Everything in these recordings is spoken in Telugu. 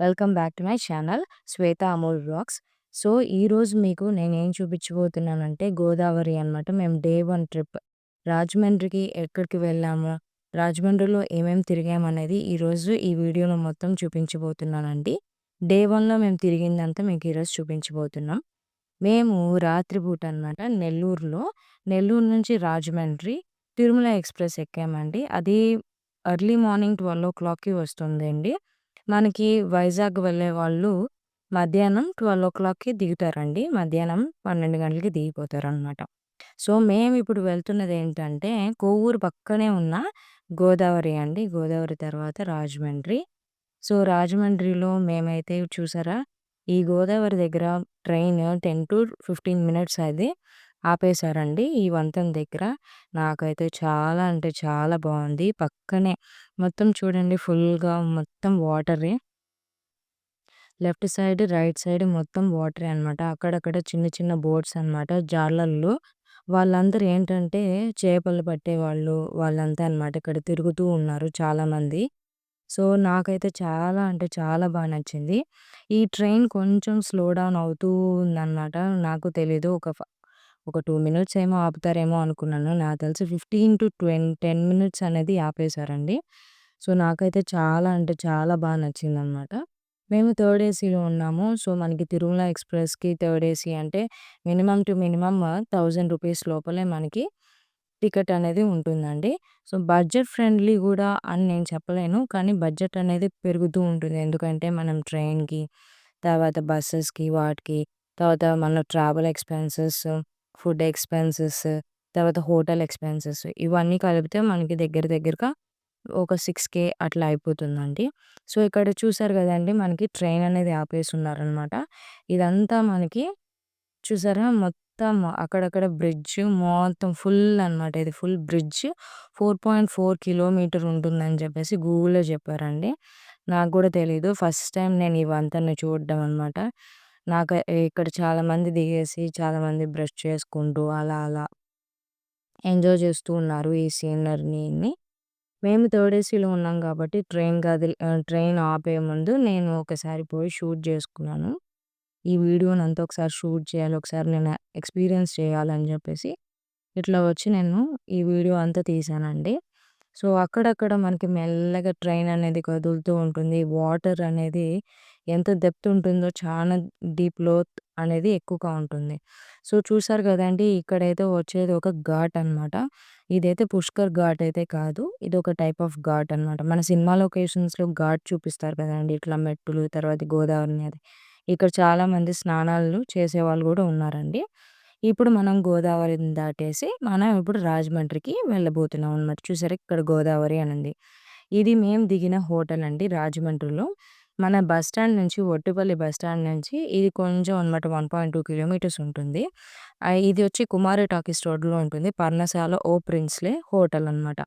Welcome back to my channel Shweta Amul blogs so, ఈరోజు మీకు నేను ఏం చూపించబోతున్నానంటే గోదావరి అనమాట. మేము డే వన్ ట్రిప్ రాజమండ్రికి ఎక్కడికి వెళ్ళాము, రాజమండ్రిలో ఏమేమి తిరిగామనేది ఈరోజు ఈ వీడియోలో మొత్తం చూపించబోతున్నానండి. డే వన్లో మేము తిరిగిందంతా మీకు ఈరోజు చూపించబోతున్నాం. మేము రాత్రిపూట అనమాట నెల్లూరులో నెల్లూరు నుంచి రాజమండ్రి తిరుమల ఎక్స్‌ప్రెస్ ఎక్కామండి. అది ఎర్లీ మార్నింగ్ 12:00కి వస్తుందండి. మనకి వైజాగ్ వెళ్ళే వాళ్ళు మధ్యాహ్నం 12:00కి దిగుతారండి. మధ్యాహ్నం 12 గంటలకి దిగిపోతారనమాట. సో, మేమిప్పుడు వెళ్తున్నదేంటంటే కొవ్వూరు పక్కనే ఉన్న గోదావరి అండి. గోదావరి తర్వాత రాజమండ్రి. సో, రాజమండ్రిలో మేమైతే చూసారా ఈ గోదావరి దగ్గర ట్రైన్ 10-15 మినిట్స్ అది ఆపేశారండి. ఈ వంతెన దగ్గర. నాకైతే చాలా అంటే చాలా బావుంది. పక్కనే మొత్తం చూడండి ఫుల్‌గా మొత్తం వాటరే. లెఫ్ట్ సైడ్, రైట్ సైడ్ మొత్తం వాటరే అనమాట. అక్కడక్కడ చిన్న చిన్న బోట్స్ అనమాట. జాలర్లు. వాళ్ళందరూ ఏంటంటే చేపలు పట్టేవాళ్ళు వాళ్ళంతా అనమాట. ఇక్కడ తిరుగుతూ ఉన్నారు చాలామంది. సో, నాకైతే చాలా అంటే చాలా బా నచ్చింది. ఈ ట్రైన్ కొంచెం స్లో డౌన్ అవుతూ ఉందనమాట. నాకు తెలీదు. ఒక ఫ ఒక టూ మినిట్స్ ఏమో ఆపుతారేమో అనుకున్నాను. నాకు తెలిసి 15-10 మినిట్స్ అనేది ఆపేశారండి. సో, నాకైతే చాలా అంటే చాలా బాగా నచ్చింది అనమాట మేము థర్డ్ ఏసీలో ఉన్నాము. సో, మనకి తిరుమల ఎక్స్‌ప్రెస్‌కి థర్డ్ ఏసీ అంటే minimum two minimum thousand rupees లోపలే మనకి టికెట్ అనేది ఉంటుందండి. సో, బడ్జెట్ ఫ్రెండ్లీ కూడా అని నేను చెప్పలేను. కానీ బడ్జెట్ అనేది పెరుగుతూ ఉంటుంది. ఎందుకంటే మనం ట్రైన్‌కి, తర్వాత బస్సెస్కి వాటికి, తర్వాత మన ట్రావెల్ ఎక్స్‌పెన్సెస్, ఫుడ్ ఎక్స్‌పెన్సెస్, తర్వాత హోటల్ ఎక్స్‌పెన్సెస్ ఇవన్నీ కలిపితే మనకి దగ్గర దగ్గరగా ఒక 6,000 అట్లా అయిపోతుందండి. సో, ఇక్కడ చూసారు గదండీ మనకి ట్రైన్ అనేది ఆపేసున్నారనమాట. ఇదంతా మనకి చూసారా మొత్తం అక్కడక్కడ బ్రిడ్జ్ మొత్తం ఫుల్ అనమాట. ఇది ఫుల్ బ్రిడ్జ్ 4.4 కిలోమీటర్ ఉంటుందని చెప్పేసి గూగుల్‌లో చెప్పారండి. నాకు గూడా తెలీదు. ఫస్ట్ టైమ్ నేను ఈ చూడడం అనమాట. నాకు ఇక్కడ చాలామంది దిగేసి చాలామంది బ్రష్ చేసుకుంటూ అలా అలా ఎంజాయ్ చేస్తూ ఉన్నారు ఈ సీనరీని. మేము థర్డ్ ఏసీలో ఉన్నాం కాబట్టి ట్రైన్ కదిలి ట్రైన్ ఆపే ముందు నేను ఒకసారి పోయి షూట్ చేసుకున్నాను. ఈ వీడియోని అంతా ఒకసారి షూట్ చేయాలి. ఒకసారి నేను ఎక్స్‌పీరియన్స్ చేయాలని చెప్పేసి ఇట్లా వచ్చి నేను ఈ వీడియో అంతా తీశానండి. సో, అక్కడక్కడ మనకి మెల్లగా ట్రైన్ అనేది కదులుతూ ఉంటుంది. వాటర్ అనేది ఎంత డెప్త్ ఉంటుందో చాలా డీప్ లోత్ అనేది ఎక్కువగా ఉంటుంది. సో, చూసారు గదండీ ఇక్కడైతే వచ్చేది ఒక ఘాట్ అనమాట. ఇదైతే పుష్కర్ ఘాట్ అయితే కాదు. ఇదొక టైప్ ఆఫ్ ఘాట్ అనమాట. మన సినిమా లొకేషన్స్‌లో ఘాట్ చూపిస్తారు కదండీ! ఇట్లా మెట్టులు తర్వాత గోదావరిని అది ఇక్కడ చాలామంది స్నానాలు చేసేవాళ్ళు గూడా ఉన్నారండి. ఇప్పుడు మనం గోదావరిని దాటేసి మనం ఇప్పుడు రాజమండ్రికి వెళ్ళబోతున్నాం అనమాట. చూసారా ఇక్కడ గోదావరి అనుంది. ఇది మేము దిగిన హోటల్ అండి రాజమండ్రిలో. మన బస్ స్టాండ్ నుంచి ఒట్టిపల్లి బస్ స్టాండ్ నుంచి ఇది కొంచెం అనమాట 1.2 కిలోమీటర్స్ ఉంటుంది. ఇది వచ్చి కుమారి టాకీస్ రోడ్‌లో ఉంటుంది. పర్ణశాల ఓ ప్రిన్స్‌లే హోటల్ అనమాట.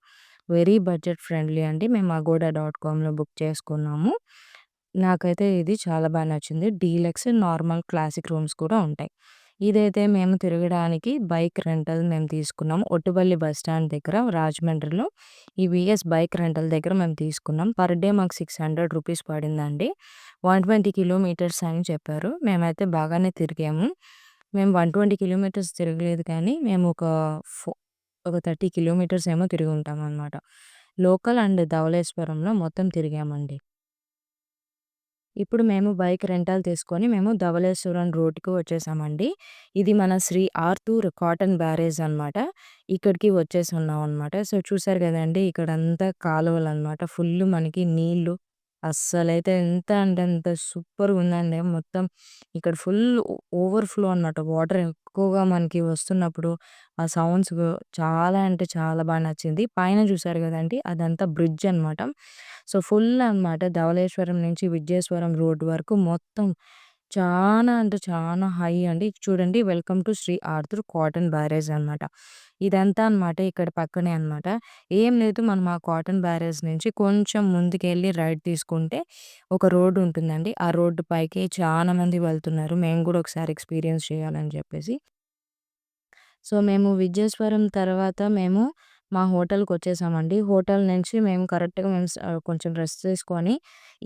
వెరీ బడ్జెట్ ఫ్రెండ్లీ అండి. మేము అగోడా డాట్ కామ్‌లో బుక్ చేసుకున్నాము. నాకైతే ఇది చాలా బాగా నచ్చింది. డీలక్స్, నార్మల్, క్లాసిక్ రూమ్స్ కూడా ఉంటాయి. ఇదైతే మేము తిరగడానికి బైక్ రెంటల్ మేము తీసుకున్నాము. ఒట్టుపల్లి బస్ స్టాండ్ దగ్గర రాజమండ్రిలో ఈ వీఎస్ బైక్ రెంటల్ దగ్గర మేము తీసుకున్నాం. పర్ డే మాకు సిక్స్ హండ్రెడ్ రూపీస్ పడిందండి. 120 కిలోమీటర్స్ అని చెప్పారు. మేమైతే బాగానే తిరిగాము. మేము 120 కిలోమీటర్స్ తిరగలేదు కానీ మేము ఒక ఫో ఒక 30 కిలోమీటర్స్ ఏమో తిరిగుంటామనమాట. లోకల్ అండ్ ధవళేశ్వరంలో మొత్తం తిరిగామండి. ఇప్పుడు మేము బైక్ రెంటల్ తీసుకొని మేము ధవళేశ్వరం రోడ్‌కి వచ్చేసామండి. ఇది మన శ్రీ ఆర్తూర్ కాటన్ బ్యారేజ్ అనమాట. ఇక్కడికి వచ్చేసి ఉన్నాం అనమాట. సో, చూసారు కదండి ఇక్కడంతా కాలువలనమాట. ఫుల్ మనకి నీళ్ళు అస్సలైతే ఎంత అంటే అంత సూపర్‌గుందండి. మొత్తం ఇక్కడ ఫుల్ ఓవర్‌ఫ్లో అనమాట. వాటర్ ఎక్కువగా మనకి వస్తున్నప్పుడు ఆ సౌండ్స్ చాలా అంటే చాలా బా నచ్చింది. పైన చూసారు గదండీ అదంతా బ్రిడ్జ్ అనమాట. సో, ఫుల్ అనమాట. ధవళేశ్వరం నుంచి విజయేశ్వరం రోడ్ వరకు మొత్తం చాలా అంటే చాలా హై అండి. చూడండి welcome to Sri Arthur Cotton barrage అనమాట. ఇదంతా అనమాట ఇక్కడ పక్కనే అనమాట. ఏం లేదు మనం ఆ కాటన్ బ్యారేజ్ నుంచి కొంచెం ముందుకెళ్ళి రైట్ తీసుకుంటే ఒక రోడ్ ఉంటుందండి. ఆ రోడ్డు పైకి చాలా మంది వెళ్తున్నారు. మేము గూడా ఒకసారి ఎక్స్‌పీరియన్స్ చేయాలని చెప్పేసి. సో, మేము విజయేశ్వరం తర్వాత మేము మా హోటల్కి వచ్చేసామండి. హోటల్ నుంచి మేము కరెక్ట్‌గా మేము కొంచెం రెస్ట్ తీసుకొని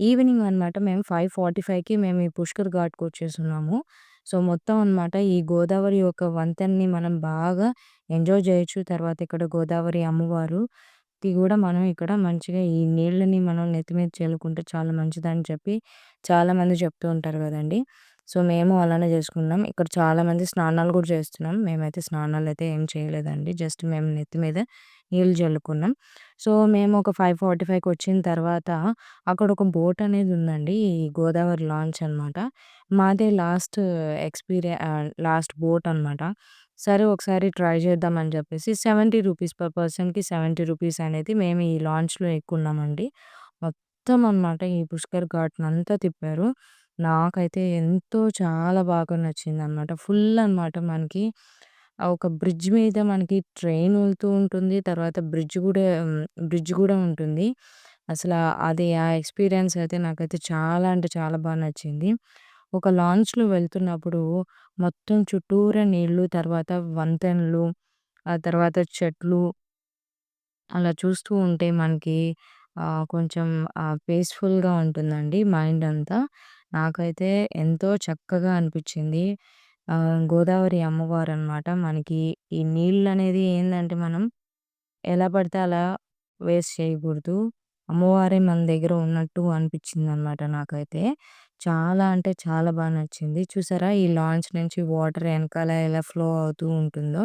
ఈవినింగ్ అనమాట మేము 5:45కి మేము ఈ పుష్కర్ ఘాట్‌కొచ్చేసున్నాము. సో, మొత్తం అనమాట ఈ గోదావరి యొక్క వంతెనని మనం బాగా ఎంజాయ్ చేయొచ్చు. తర్వాత ఇక్కడ గోదావరి అమ్మవారు కూడా మనం ఇక్కడ మంచిగా ఈ నీళ్ళని మనం నెత్తి మీద చేలుకుంటే చాలా మంచిదని చెప్పి చాలామంది చెప్తూ ఉంటారు కదండి. సో, మేము అలానే చేసుకున్నాం ఇక్కడ చాలామంది స్నానాలు గూడా చేస్తున్నాం. మేమైతే స్నానాలయితే ఏం చేయలేదండి. జస్ట్ మేము నెత్తి మీద నీళ్ళు జల్లుకున్నాం. సో, మేము ఒక 5:45కి వచ్చిన తర్వాత అక్కడ ఒక బోట్ అనేది ఉందండి. ఈ గోదావరి లాంచ్ అనమాట. మాదే last experience ah, last boat అనమాట. సరే ఒకసారి ట్రై చేద్దాం అని జెప్పేసి రూ. 70 పర్ పర్సన్‌కి రూ. 70 అనేది మేము ఈ లాంచ్‌లో ఎక్కున్నామండి. మొత్తం అనమాట ఈ పుష్కర్ ఘాట్‌నంతా తిప్పారు. నాకైతే ఎంతో చాలా బాగా నచ్చిందనమాట. ఫుల్ అనమాట మనకి ఆహ్, ఒక బ్రిడ్జ్ మీద మనకి ట్రైన్ వెళ్తూ ఉంటుంది. తర్వాత బ్రిడ్జ్ గూడా హ్మ్, బ్రిడ్జ్ గూడా ఉంటుంది. అసల అది ఆ ఎక్స్‌పీరియన్స్ అయితే నాకైతే చాలా అంటే చాలా బా నచ్చింది. ఒక లాంచ్‌లో వెళ్తున్నప్పుడు మొత్తం చుట్టూరా నీళ్ళు, తర్వాత వంతెనలు, ఆ తర్వాత చెట్లు అలా చూస్తూ ఉంటే మనకి ఆహ్, కొంచెం ఆహ్, పీస్‌ఫుల్‌గా ఉంటుందండి మైండ్ అంతా. నాకైతే ఎంతో చక్కగా అనిపిచ్చింది. ఆహ్, గోదావరి అమ్మవారనమాట. మనకి ఈ నీళ్ళనేది ఏందంటే మనం ఎలా పడితే అలా వేస్ట్ చేయకూడదు. అమ్మవారే మన దగ్గర ఉన్నట్టు అనిపిచ్చిందనమాట నాకైతే. చాలా అంటే చాలా బా నచ్చింది. చూసారా ఈ లాంచ్ నుంచి వాటర్ ఎనకాల ఎలా ఫ్లో అవుతూ ఉంటుందో.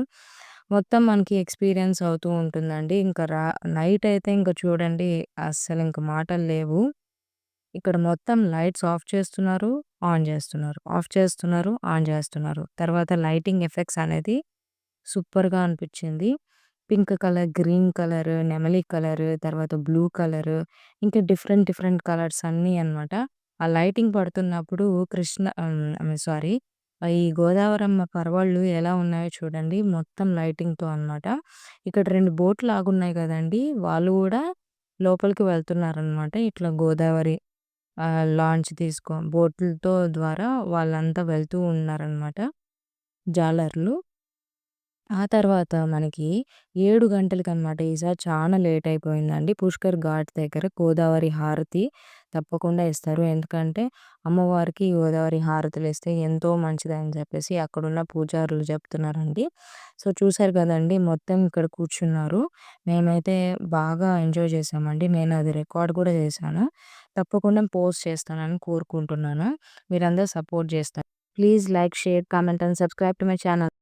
మొత్తం మనకి ఎక్స్‌పీరియన్స్ అవుతూ ఉంటుందండి. ఇంక రా నైట్ అయితే ఇంక చూడండి అస్సలింక మాటలు లేవు. ఇక్కడ మొత్తం లైట్స్ ఆఫ్ చేస్తున్నారు, ఆన్ చేస్తున్నారు ఆఫ్ చేస్తున్నారు, ఆన్ చేస్తున్నారు తర్వాత లైటింగ్ ఎఫెక్ట్స్ అనేది సూపర్‌గా అనిపించింది పింక్ కలర్, గ్రీన్ కలర్, నెమలి కలర్, తర్వాత బ్లూ కలర్ ఇంకా డిఫరెంట్ డిఫరెంట్ కలర్స్ అన్నీ అనమాట. ఆ లైటింగ్ పడుతున్నప్పుడు కృష్ణ సారీ ఈ గోదావరమ్మ పరవళ్ళు ఎలా ఉన్నాయో చూడండి. మొత్తం లైటింగ్‌తో అనమాట. ఇక్కడ రెండు బోట్లు ఆగున్నాయి కదండి వాళ్ళు కూడా లోపలికి వెళ్తున్నారనమాట. ఇట్లా గోదావరి లాంచ్ తీసుకో బోట్‌లతో ద్వారా వాళ్ళంతా వెళ్తూ ఉన్నారనమాట. జాలర్లు. ఆ తర్వాత మనకి 7 గంటలకనమాట. ఈసారి చానా లేట్ అయిపోయిందండి. పుష్కర్ ఘాట్ దగ్గర గోదావరి హారతి తప్పకుండా ఇస్తారు. ఎందుకంటే అమ్మవారికి గోదావరి హారతులిస్తే ఎంతో మంచిదని చెప్పేసి అక్కడున్న పూజారులు చెప్తున్నారండి. సో, చూసారు కదండీ మొత్తం ఇక్కడ కూర్చున్నారు. మేమైతే బాగా ఎంజాయ్ చేశామండి. నేను అది రికార్డ్ గూడా చేశాను. తప్పకుండా పోస్ట్ చేస్తానని కోరుకుంటున్నాను. మీరందరూ సపోర్ట్ చేస్తారు. Please like, share, comment and subscribe to my channel.